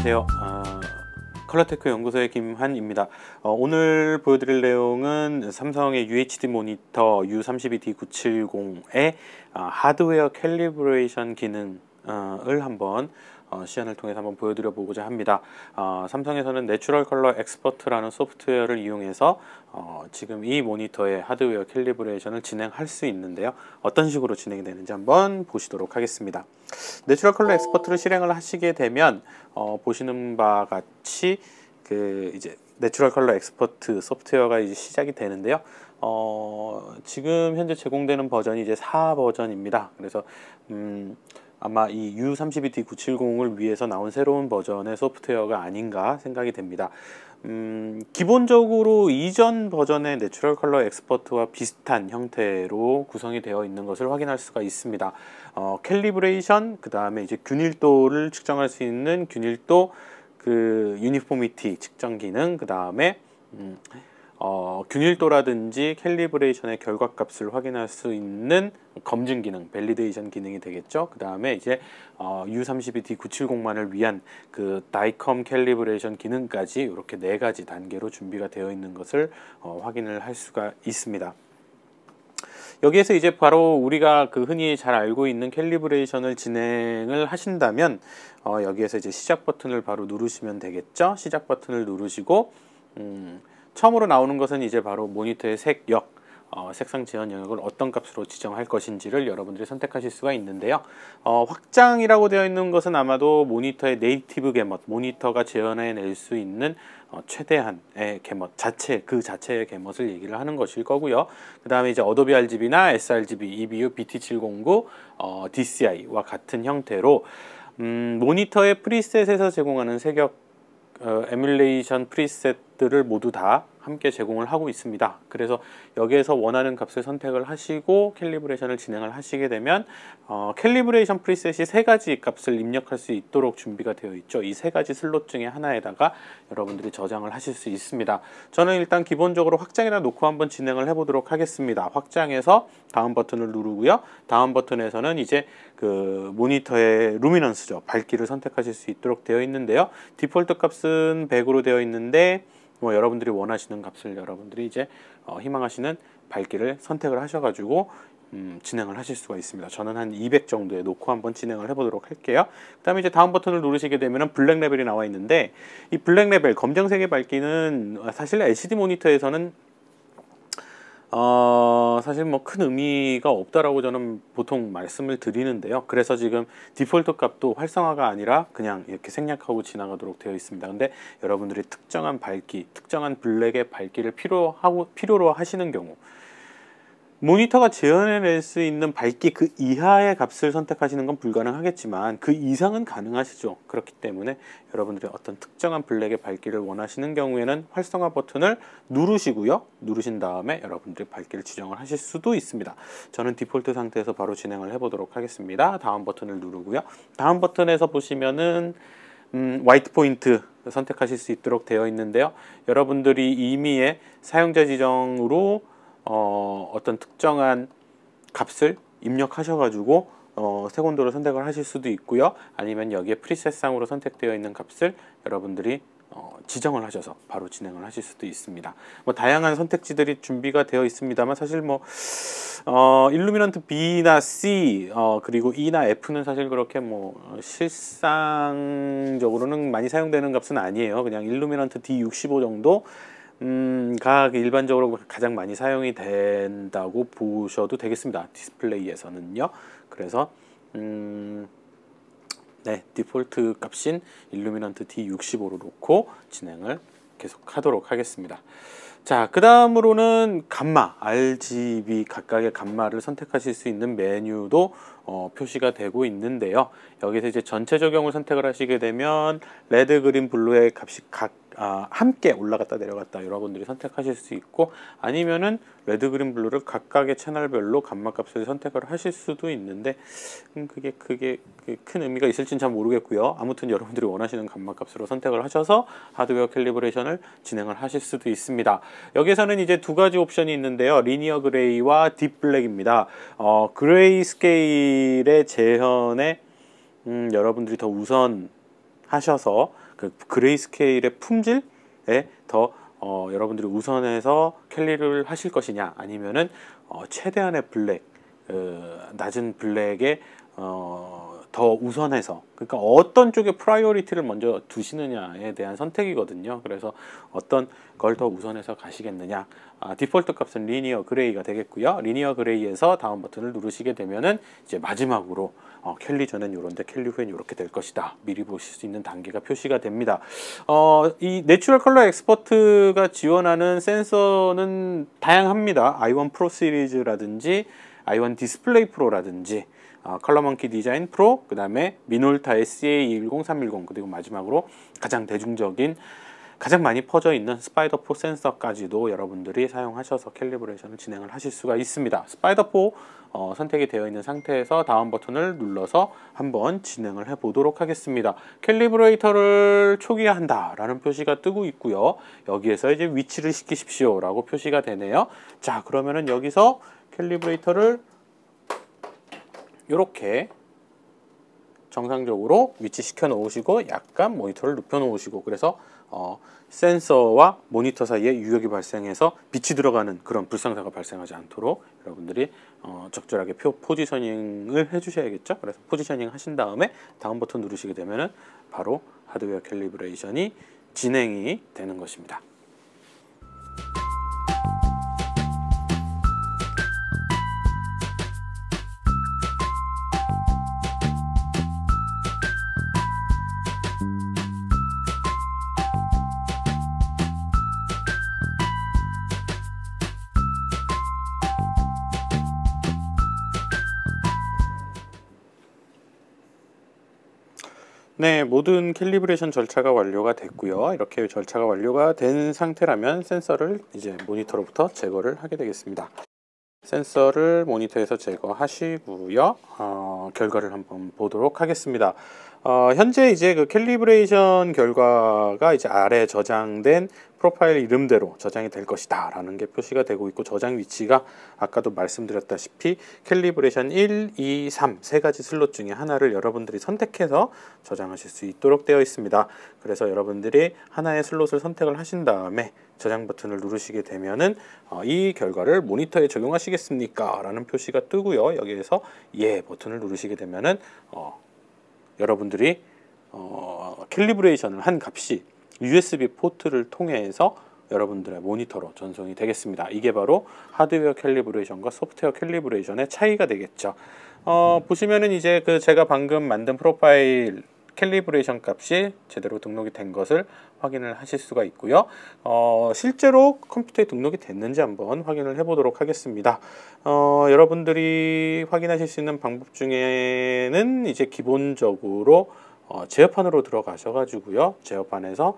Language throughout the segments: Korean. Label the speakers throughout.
Speaker 1: 안녕하세요. 어, 컬러테크 연구소의 김한입니다. 어, 오늘 보여드릴 내용은 삼성의 UHD 모니터 U32D970의 어, 하드웨어 캘리브레이션 기능을 한번 어, 시연을 통해서 한번 보여드려 보고자 합니다. 어, 삼성에서는 내추럴 컬러 엑스퍼트라는 소프트웨어를 이용해서 어, 지금 이 모니터의 하드웨어 캘리브레이션을 진행할 수 있는데요. 어떤 식으로 진행이 되는지 한번 보시도록 하겠습니다. 내추럴 컬러 엑스퍼트를 실행을 하시게 되면 어, 보시는 바와 같이 그 이제 내추럴 컬러 엑스퍼트 소프트웨어가 이제 시작이 되는데요. 어, 지금 현재 제공되는 버전이 이제 4 버전입니다. 그래서 음, 아마 이 U32D970을 위해서 나온 새로운 버전의 소프트웨어가 아닌가 생각이 됩니다. 음, 기본적으로 이전 버전의 내추럴 컬러 엑스퍼트와 비슷한 형태로 구성이 되어 있는 것을 확인할 수가 있습니다. 어, 캘리브레이션, 그 다음에 이제 균일도를 측정할 수 있는 균일도 그 유니포미티 측정 기능, 그 다음에 음, 어, 균일도라든지 캘리브레이션의 결과값을 확인할 수 있는 검증 기능, 밸리데이션 기능이 되겠죠. 그 다음에 이제 어, U32D970만을 위한 그 다이컴 캘리브레이션 기능까지 이렇게 네 가지 단계로 준비가 되어 있는 것을 어, 확인을 할 수가 있습니다. 여기에서 이제 바로 우리가 그 흔히 잘 알고 있는 캘리브레이션을 진행을 하신다면 어, 여기에서 이제 시작 버튼을 바로 누르시면 되겠죠. 시작 버튼을 누르시고 음, 처음으로 나오는 것은 이제 바로 모니터의 색역, 어, 색상 지원 영역을 어떤 값으로 지정할 것인지를 여러분들이 선택하실 수가 있는데요. 어, 확장이라고 되어 있는 것은 아마도 모니터의 네이티브 개멋, 모니터가 재현해낼 수 있는 어, 최대한의 개멋 자체, 그 자체의 개멋을 얘기를 하는 것일 거고요. 그 다음에 이제 어도비 RGB나 sRGB, EBU, BT709, 어, DCI와 같은 형태로 음, 모니터의 프리셋에서 제공하는 색역 어, 에뮬레이션 프리셋들을 모두 다 함께 제공을 하고 있습니다. 그래서 여기에서 원하는 값을 선택을 하시고 캘리브레이션을 진행을 하시게 되면 어, 캘리브레이션 프리셋이 세 가지 값을 입력할 수 있도록 준비가 되어 있죠. 이 세 가지 슬롯 중에 하나에다가 여러분들이 저장을 하실 수 있습니다. 저는 일단 기본적으로 확장이라 놓고 한번 진행을 해보도록 하겠습니다. 확장해서 다음 버튼을 누르고요. 다음 버튼에서는 이제 그 모니터의 루미넌스죠. 밝기를 선택하실 수 있도록 되어 있는데요. 디폴트 값은 100으로 되어 있는데 뭐 여러분들이 원하시는 값을 여러분들이 이제 어, 희망하시는 밝기를 선택을 하셔가지고 음, 진행을 하실 수가 있습니다. 저는 한 200 정도에 놓고 한번 진행을 해보도록 할게요. 그 다음에 이제 다음 버튼을 누르시게 되면 블랙 레벨이 나와 있는데 이 블랙 레벨 검정색의 밝기는 사실 LCD 모니터에서는 어, 사실 뭐 큰 의미가 없다라고 저는 보통 말씀을 드리는데요. 그래서 지금 디폴트 값도 활성화가 아니라 그냥 이렇게 생략하고 지나가도록 되어 있습니다. 근데 여러분들이 특정한 밝기, 특정한 블랙의 밝기를 필요하고 필요로 하시는 경우 모니터가 재현해낼 수 있는 밝기 그 이하의 값을 선택하시는 건 불가능하겠지만 그 이상은 가능하시죠. 그렇기 때문에 여러분들이 어떤 특정한 블랙의 밝기를 원하시는 경우에는 활성화 버튼을 누르시고요. 누르신 다음에 여러분들이 밝기를 지정을 하실 수도 있습니다. 저는 디폴트 상태에서 바로 진행을 해보도록 하겠습니다. 다음 버튼을 누르고요. 다음 버튼에서 보시면은 음, 화이트 포인트 선택하실 수 있도록 되어 있는데요. 여러분들이 이미의 사용자 지정으로 어, 어떤 특정한 값을 입력하셔가지고 어, 세곤도를 선택을 하실 수도 있고요. 아니면 여기에 프리셋상으로 선택되어 있는 값을 여러분들이 어, 지정을 하셔서 바로 진행을 하실 수도 있습니다. 뭐 다양한 선택지들이 준비가 되어 있습니다만 사실 뭐 어, 일루미넌트 B나 C 어, 그리고 E나 F는 사실 그렇게 뭐 실상적으로는 많이 사용되는 값은 아니에요. 그냥 일루미넌트 D65 정도 음, 가 일반적으로 가장 많이 사용이 된다고 보셔도 되겠습니다. 디스플레이에서는요. 그래서 음, 네, 디폴트 값인 일루미넌트 D65로 놓고 진행을 계속 하도록 하겠습니다. 자, 그 다음으로는 감마, RGB 각각의 감마를 선택하실 수 있는 메뉴도 어, 표시가 되고 있는데요. 여기서 이제 전체 적용을 선택을 하시게 되면 레드, 그린, 블루의 값이 각 아, 함께 올라갔다 내려갔다 여러분들이 선택하실 수 있고 아니면은 레드 그린 블루를 각각의 채널별로 감마 값을 선택을 하실 수도 있는데 음, 그게 그게 큰 의미가 있을지는 잘 모르겠고요. 아무튼 여러분들이 원하시는 감마 값으로 선택을 하셔서 하드웨어 캘리브레이션을 진행을 하실 수도 있습니다. 여기서는 이제 두 가지 옵션이 있는데요. 리니어 그레이와 딥 블랙입니다. 어, 그레이 스케일의 재현에 음, 여러분들이 더 우선 하셔서 그 그레이스케일의 품질에 더 어, 여러분들이 우선해서 캘리를 하실 것이냐 아니면은 어, 최대한의 블랙 어, 낮은 블랙에 어, 더 우선해서 그러니까 어떤 쪽에 프라이어리티를 먼저 두시느냐에 대한 선택이거든요. 그래서 어떤 걸 더 우선해서 가시겠느냐. 아, 디폴트 값은 리니어 그레이가 되겠고요. 리니어 그레이에서 다운 버튼을 누르시게 되면은 이제 마지막으로 어, 캘리 전엔 요런데 캘리 후엔 이렇게 될 것이다. 미리 보실 수 있는 단계가 표시가 됩니다. 어, 이 내추럴 컬러 엑스퍼트가 지원하는 센서는 다양합니다. i1 프로 시리즈라든지 i1 디스플레이 프로라든지 어, 컬러먼키 디자인 프로, 그 다음에 미놀타 SCA210, 310, 그리고 마지막으로 가장 대중적인 가장 많이 퍼져 있는 스파이더4 센서까지도 여러분들이 사용하셔서 캘리브레이션을 진행을 하실 수가 있습니다. 스파이더4 어, 선택이 되어 있는 상태에서 다운 버튼을 눌러서 한번 진행을 해 보도록 하겠습니다. 캘리브레이터를 초기화한다 라는 표시가 뜨고 있고요. 여기에서 이제 위치를 시키십시오 라고 표시가 되네요. 자 그러면은 여기서 캘리브레이터를 이렇게 정상적으로 위치시켜 놓으시고 약간 모니터를 눕혀 놓으시고 그래서 어, 센서와 모니터 사이에 유격이 발생해서 빛이 들어가는 그런 불상사가 발생하지 않도록 여러분들이 어, 적절하게 표, 포지셔닝을 해주셔야겠죠. 그래서 포지셔닝 하신 다음에 다음 버튼 누르시게 되면은 바로 하드웨어 캘리브레이션이 진행이 되는 것입니다. 네, 모든 캘리브레이션 절차가 완료가 됐고요. 이렇게 절차가 완료가 된 상태라면 센서를 이제 모니터로부터 제거를 하게 되겠습니다. 센서를 모니터에서 제거하시고요. 어, 결과를 한번 보도록 하겠습니다. 어, 현재 이제 그 캘리브레이션 결과가 이제 아래 저장된 프로파일 이름대로 저장이 될 것이다 라는 게 표시가 되고 있고 저장 위치가 아까도 말씀드렸다시피 캘리브레이션 1, 2, 3 세 가지 슬롯 중에 하나를 여러분들이 선택해서 저장하실 수 있도록 되어 있습니다. 그래서 여러분들이 하나의 슬롯을 선택을 하신 다음에 저장 버튼을 누르시게 되면은 어, 이 결과를 모니터에 적용하시겠습니까? 라는 표시가 뜨고요. 여기에서 예 버튼을 누르시게 되면은 어, 여러분들이 어, 캘리브레이션을 한 값이 USB 포트를 통해서 여러분들의 모니터로 전송이 되겠습니다. 이게 바로 하드웨어 캘리브레이션과 소프트웨어 캘리브레이션의 차이가 되겠죠. 어, 보시면은 이제 그 제가 방금 만든 프로파일 캘리브레이션 값이 제대로 등록이 된 것을 확인을 하실 수가 있고요. 어, 실제로 컴퓨터에 등록이 됐는지 한번 확인을 해보도록 하겠습니다. 어, 여러분들이 확인하실 수 있는 방법 중에는 이제 기본적으로 어, 제어판으로 들어가셔가지고요. 제어판에서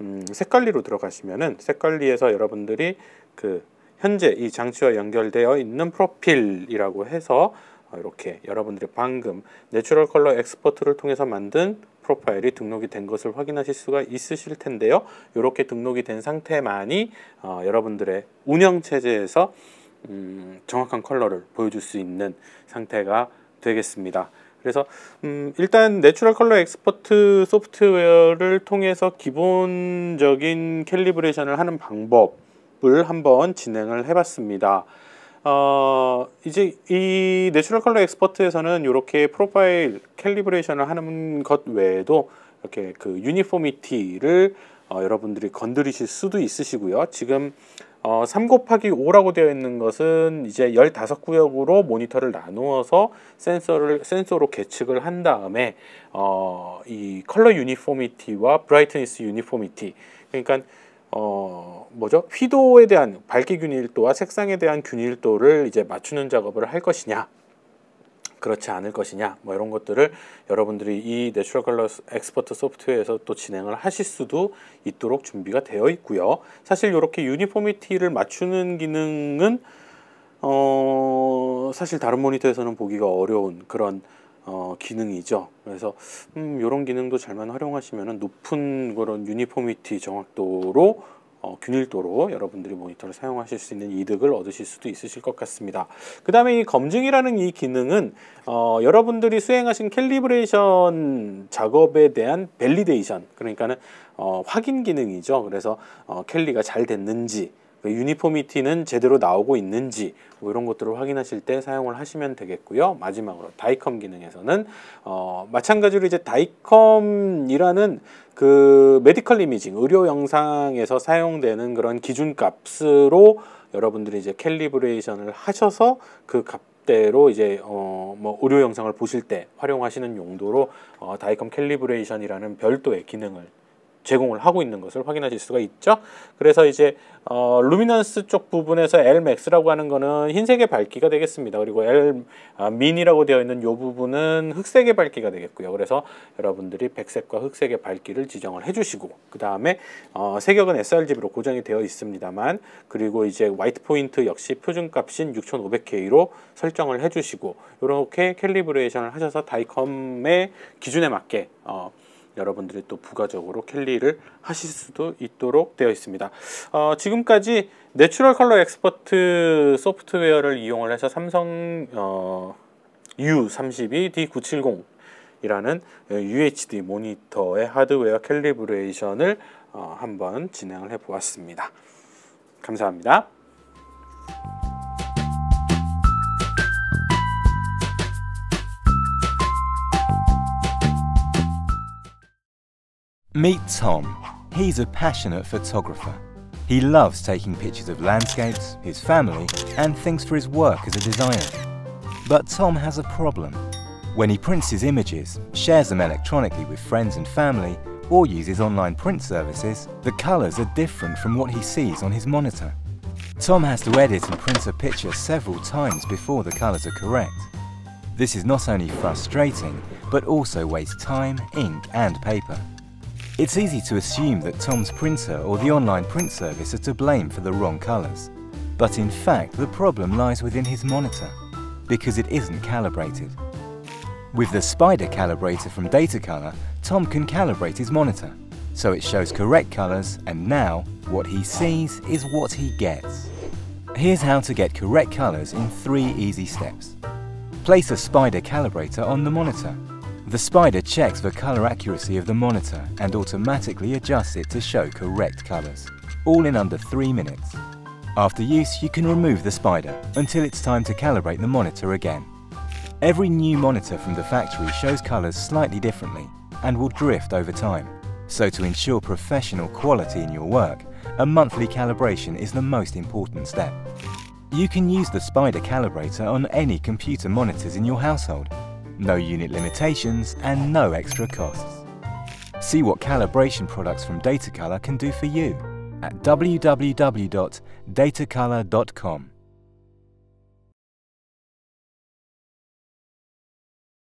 Speaker 1: 음, 색깔리로 들어가시면은 색깔리에서 여러분들이 그 현재 이 장치와 연결되어 있는 프로필이라고 해서 어, 이렇게 여러분들이 방금 내추럴 컬러 엑스퍼트를 통해서 만든 프로파일이 등록이 된 것을 확인하실 수가 있으실 텐데요. 이렇게 등록이 된 상태만이 어, 여러분들의 운영 체제에서 음, 정확한 컬러를 보여줄 수 있는 상태가 되겠습니다. 그래서 음, 일단 내추럴 컬러 엑스퍼트 소프트웨어를 통해서 기본적인 캘리브레이션을 하는 방법을 한번 진행을 해봤습니다. 어, 이제 이 내추럴 컬러 엑스퍼트에서는 이렇게 프로파일 캘리브레이션을 하는 것 외에도 이렇게 그 유니포미티를 어, 여러분들이 건드리실 수도 있으시고요. 지금 어, 3 곱하기 5라고 되어 있는 것은 이제 15구역으로 모니터를 나누어서 센서를 센서로 계측을 한 다음에 어, 이 컬러 유니포미티와 브라이트니스 유니포미티 그러니까 어 뭐죠? 휘도에 대한 밝기 균일도와 색상에 대한 균일도를 이제 맞추는 작업을 할 것이냐 그렇지 않을 것이냐 뭐 이런 것들을 여러분들이 이 내추럴 컬러 엑스퍼트 소프트웨어에서 또 진행을 하실 수도 있도록 준비가 되어 있고요 사실 이렇게 유니포미티를 맞추는 기능은 어 사실 다른 모니터에서는 보기가 어려운 그런 어, 기능이죠. 그래서 음, 이런 기능도 잘만 활용하시면 높은 그런 유니포미티 정확도로 어, 균일도로 여러분들이 모니터를 사용하실 수 있는 이득을 얻으실 수도 있으실 것 같습니다. 그 다음에 이 검증이라는 이 기능은 어, 여러분들이 수행하신 캘리브레이션 작업에 대한 밸리데이션 그러니까는 어, 확인 기능이죠. 그래서 어, 캘리가 잘 됐는지 그 유니포미티는 제대로 나오고 있는지 뭐 이런 것들을 확인하실 때 사용을 하시면 되겠고요. 마지막으로 다이컴 기능에서는 어, 마찬가지로 이제 다이컴이라는 그 메디컬 이미징 의료 영상에서 사용되는 그런 기준 값으로 여러분들이 이제 캘리브레이션을 하셔서 그 값대로 이제 어 뭐 의료 영상을 보실 때 활용하시는 용도로 어 다이컴 캘리브레이션이라는 별도의 기능을 제공을 하고 있는 것을 확인하실 수가 있죠. 그래서 이제 어, 루미넌스 쪽 부분에서 L max라고 하는 거는 흰색의 밝기가 되겠습니다. 그리고 L 아, 민이라고 되어 있는 이 부분은 흑색의 밝기가 되겠고요. 그래서 여러분들이 백색과 흑색의 밝기를 지정을 해주시고 그 다음에 어, 색역은 sRGB로 고정이 되어 있습니다만 그리고 이제 화이트 포인트 역시 표준값인 6500K로 설정을 해주시고 이렇게 캘리브레이션을 하셔서 다이컴의 기준에 맞게 어, 여러분들이 또 부가적으로 캘리를 하실 수도 있도록 되어 있습니다. 어, 지금까지 내추럴 컬러 엑스퍼트 소프트웨어를 이용을 해서 삼성 어, U32 D970 이라는 UHD 모니터의 하드웨어 캘리브레이션을 어, 한번 진행을 해 보았습니다. 감사합니다.
Speaker 2: Meet Tom. He's a passionate photographer. He loves taking pictures of landscapes, his family, and things for his work as a designer. But Tom has a problem. When he prints his images, shares them electronically with friends and family, or uses online print services, the colours are different from what he sees on his monitor. Tom has to edit and print a picture several times before the colours are correct. This is not only frustrating, but also wastes time, ink and paper. It's easy to assume that Tom's printer or the online print service are to blame for the wrong colours. But in fact, the problem lies within his monitor, because it isn't calibrated. With the Spider calibrator from Datacolor, Tom can calibrate his monitor, so it shows correct colours and now what he sees is what he gets. Here's how to get correct colours in three easy steps. Place a Spider calibrator on the monitor the spider checks the color accuracy of the monitor and automatically adjusts it to show correct colors, all in under 3 minutes. After use, you can remove the spider until it's time to calibrate the monitor again. Every new monitor from the factory shows colors slightly differently and will drift over time. So to ensure professional quality in your work, a monthly calibration is the most important step. You can use the Spider calibrator on any computer monitors in your household no unit limitations, and no extra costs. See what calibration products from Datacolor can do for you at www.datacolor.com.